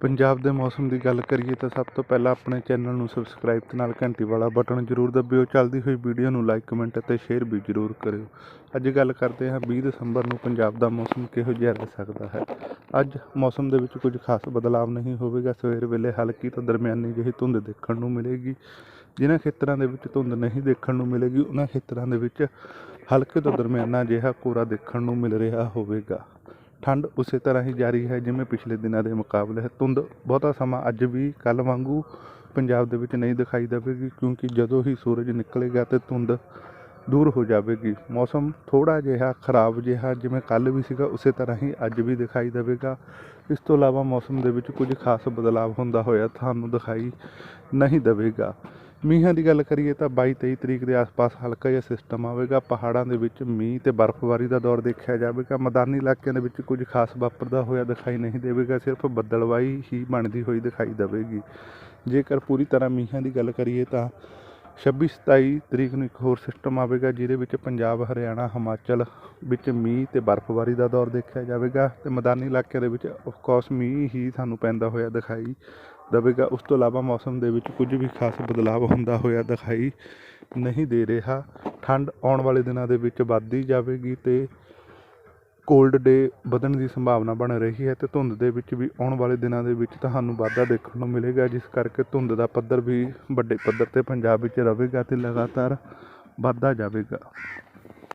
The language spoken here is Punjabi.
ਪੰਜਾਬ ਦੇ ਮੌਸਮ ਦੀ ਗੱਲ ਕਰੀਏ ਤਾਂ ਸਭ ਤੋਂ ਪਹਿਲਾਂ ਆਪਣੇ ਚੈਨਲ ਨੂੰ ਸਬਸਕ੍ਰਾਈਬ ਤੇ ਨਾਲ ਘੰਟੀ ਵਾਲਾ ਬਟਨ ਜ਼ਰੂਰ ਦਬਿਓ। ਚੱਲਦੀ ਹੋਈ ਵੀਡੀਓ ਨੂੰ ਲਾਈਕ ਕਮੈਂਟ ਅਤੇ ਸ਼ੇਅਰ ਵੀ ਜ਼ਰੂਰ ਕਰਿਓ। ਅੱਜ ਗੱਲ ਕਰਦੇ ਹਾਂ 20 ਦਸੰਬਰ ਨੂੰ ਪੰਜਾਬ ਦਾ ਮੌਸਮ ਕਿਹੋ ਜਿਹਾ ਰਹਿ ਸਕਦਾ ਹੈ? ਅੱਜ ਮੌਸਮ ਦੇ ਵਿੱਚ ਕੁਝ ਖਾਸ ਬਦਲਾਅ ਨਹੀਂ ਹੋਵੇਗਾ। ਸਵੇਰ ਵੇਲੇ ਹਲਕੀ ਤੋਂ ਦਰਮਿਆਨੀ ਜਿਹੀ ਧੁੰਦ ਦੇਖਣ ਨੂੰ ਮਿਲੇਗੀ। ਜਿਨ੍ਹਾਂ ਖੇਤਰਾਂ ਦੇ ਵਿੱਚ ਧੁੰਦ ਨਹੀਂ ਦੇਖਣ ਨੂੰ ਮਿਲੇਗੀ ਉਹਨਾਂ ਖੇਤਰਾਂ ਦੇ ਵਿੱਚ ਹਲਕੇ ਤੋਂ ਦਰਮਿਆਨਾ ਜਿਹਾ ਕੋਰਾ ਦੇਖਣ ਨੂੰ ਮਿਲ ਰਿਹਾ ਹੋਵੇਗਾ। ਠੰਡ ਉਸੇ ਤਰ੍ਹਾਂ ਹੀ ਜਾਰੀ ਹੈ ਜਿਵੇਂ ਪਿਛਲੇ ਦਿਨਾਂ ਦੇ ਮੁਕਾਬਲੇ ਹੈ। ਧੁੰਦ ਬਹੁਤਾ ਸਮਾਂ ਅੱਜ ਵੀ ਕੱਲ ਵਾਂਗੂ ਪੰਜਾਬ ਦੇ ਵਿੱਚ ਨਹੀਂ ਦਿਖਾਈ ਦੇਵੇਗੀ ਕਿਉਂਕਿ ਜਦੋਂ ਹੀ ਸੂਰਜ ਨਿਕਲੇਗਾ ਤੇ ਧੁੰਦ ਦੂਰ ਹੋ ਜਾਵੇਗੀ। ਮੌਸਮ ਥੋੜਾ ਜਿਹਾ ਖਰਾਬ ਜਿਹਾ ਜਿਵੇਂ ਕੱਲ ਵੀ ਸੀਗਾ, ਉਸੇ ਤਰ੍ਹਾਂ ਹੀ ਅੱਜ ਵੀ ਦਿਖਾਈ ਦੇਵੇਗਾ। ਇਸ ਤੋਂ ਇਲਾਵਾ ਮੌਸਮ ਦੇ ਵਿੱਚ ਕੁਝ ਖਾਸ ਬਦਲਾਅ ਹੁੰਦਾ ਹੋਇਆ ਤੁਹਾਨੂੰ ਦਿਖਾਈ ਨਹੀਂ ਦੇਵੇਗਾ। ਮੀਂਹਾਂ ਦੀ ਗੱਲ ਕਰੀਏ ਤਾਂ 22 23 ਤਰੀਕ ਦੇ ਆਸ-ਪਾਸ ਹਲਕਾ ਜਿਹਾ ਸਿਸਟਮ ਆਵੇਗਾ। ਪਹਾੜਾਂ ਦੇ ਵਿੱਚ ਮੀਂਹ ਤੇ ਬਰਫ਼ਬਾਰੀ ਦਾ ਦੌਰ ਦੇਖਿਆ ਜਾਵੇਗਾ। ਮੈਦਾਨੀ ਇਲਾਕਿਆਂ ਦੇ ਵਿੱਚ ਕੁਝ ਖਾਸ ਵਾਪਰਦਾ ਹੋਇਆ ਦਿਖਾਈ ਨਹੀਂ ਦੇਵੇਗਾ। ਸਿਰਫ ਬੱਦਲਵਾਈ ਹੀ ਬਣਦੀ ਹੋਈ ਦਿਖਾਈ ਦੇਵੇਗੀ। ਜੇਕਰ ਪੂਰੀ ਤਰ੍ਹਾਂ ਮੀਂਹਾਂ ਦੀ ਗੱਲ ਕਰੀਏ ਤਾਂ 26 27 ਤਰੀਕ ਨੂੰ ਇੱਕ ਹੋਰ ਸਿਸਟਮ ਆਵੇਗਾ, ਜਿਹਦੇ ਵਿੱਚ ਪੰਜਾਬ, ਹਰਿਆਣਾ, ਹਿਮਾਚਲ ਵਿੱਚ ਮੀਂਹ ਤੇ ਬਰਫ਼ਬਾਰੀ ਦਾ ਦੌਰ ਦੇਖਿਆ ਜਾਵੇਗਾ ਤੇ ਮੈਦਾਨੀ ਇਲਾਕਿਆਂ ਦੇ ਵਿੱਚ ਆਫ ਕੋਰਸ ਮੀਂਹ ਹੀ ਸਾਨੂੰ ਪੈਂਦਾ ਹੋਇਆ ਦਿਖਾਈ ਦੇਵੇਗਾ। ਉਸ ਤੋਂ ਇਲਾਵਾ ਮੌਸਮ ਦੇ ਵਿੱਚ ਕੁਝ ਵੀ ਖਾਸ ਬਦਲਾਅ ਹੁੰਦਾ ਹੋਇਆ ਦਿਖਾਈ ਨਹੀਂ ਦੇ ਰਿਹਾ। ਠੰਡ ਆਉਣ ਵਾਲੇ ਦਿਨਾਂ ਦੇ ਵਿੱਚ ਵੱਧਦੀ ਜਾਵੇਗੀ ਤੇ ਕੋਲਡ ਡੇ ਵਧਣ ਦੀ ਸੰਭਾਵਨਾ ਬਣ ਰਹੀ ਹੈ ਤੇ ਧੁੰਦ ਦੇ ਵਿੱਚ ਵੀ ਆਉਣ ਵਾਲੇ ਦਿਨਾਂ ਦੇ ਵਿੱਚ ਤੁਹਾਨੂੰ ਵਾਧਾ ਦੇਖਣ ਨੂੰ ਮਿਲੇਗਾ, ਜਿਸ ਕਰਕੇ ਧੁੰਦ ਦਾ ਪੱਧਰ ਵੀ ਵੱਡੇ ਪੱਧਰ ਤੇ ਪੰਜਾਬ ਵਿੱਚ ਰਹੇਗਾ ਤੇ ਲਗਾਤਾਰ ਵੱਧਦਾ ਜਾਵੇਗਾ।